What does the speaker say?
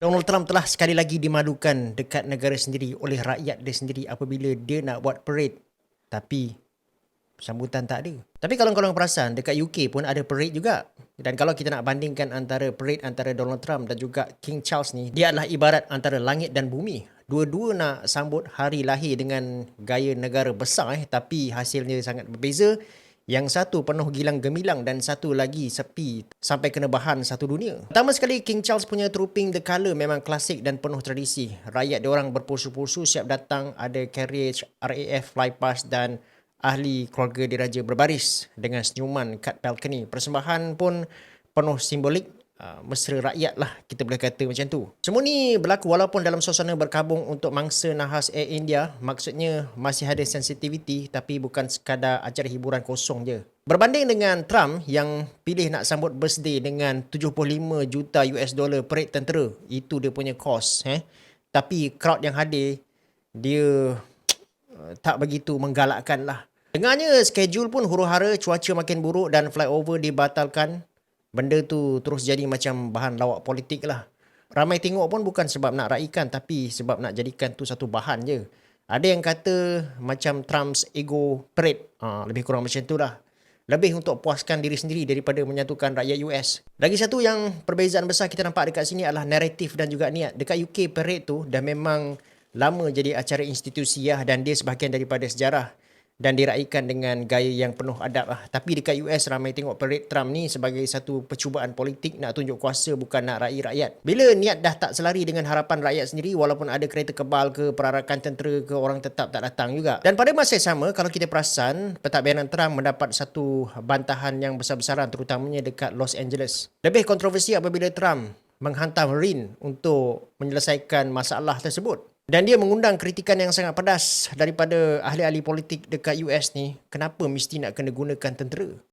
Donald Trump telah sekali lagi dimalukan dekat negara sendiri oleh rakyat dia sendiri apabila dia nak buat parade. Tapi sambutan tak ada. Tapi kalau korang perasan, dekat UK pun ada parade juga. Dan kalau kita nak bandingkan antara parade antara Donald Trump dan juga King Charles ni, dia adalah ibarat antara langit dan bumi. Dua-dua nak sambut hari lahir dengan gaya negara besar eh, tapi hasilnya sangat berbeza. Yang satu penuh gilang gemilang dan satu lagi sepi sampai kena bahan satu dunia. Pertama sekali King Charles punya trooping the colour memang klasik dan penuh tradisi. Rakyat diorang berpulsu-pulsu siap datang ada carriage, RAF fly past dan ahli keluarga diraja berbaris dengan senyuman kat balcony. Persembahan pun penuh simbolik uh, mesra rakyat lah kita boleh kata macam tu. Semua ni berlaku walaupun dalam suasana berkabung untuk mangsa nahas Air India maksudnya masih ada sensitivity tapi bukan sekadar acara hiburan kosong je. Berbanding dengan Trump yang pilih nak sambut birthday dengan 75 juta US dollar parade tentera itu dia punya cost eh. Tapi crowd yang hadir dia uh, tak begitu menggalakkan lah. Dengarnya schedule pun huru-hara, cuaca makin buruk dan flyover dibatalkan. Benda tu terus jadi macam bahan lawak politik lah. Ramai tengok pun bukan sebab nak raikan tapi sebab nak jadikan tu satu bahan je. Ada yang kata macam Trump's ego parade. Ha, lebih kurang macam tu lah. Lebih untuk puaskan diri sendiri daripada menyatukan rakyat US. Lagi satu yang perbezaan besar kita nampak dekat sini adalah naratif dan juga niat. Dekat UK parade tu dah memang lama jadi acara institusiah dan dia sebahagian daripada sejarah dan diraikan dengan gaya yang penuh adab lah. Tapi dekat US ramai tengok parade Trump ni sebagai satu percubaan politik nak tunjuk kuasa bukan nak raih rakyat. Bila niat dah tak selari dengan harapan rakyat sendiri walaupun ada kereta kebal ke perarakan tentera ke orang tetap tak datang juga. Dan pada masa yang sama kalau kita perasan pentadbiran Trump mendapat satu bantahan yang besar-besaran terutamanya dekat Los Angeles. Lebih kontroversi apabila Trump menghantar Marine untuk menyelesaikan masalah tersebut. Dan dia mengundang kritikan yang sangat pedas daripada ahli-ahli politik dekat US ni. Kenapa mesti nak kena gunakan tentera?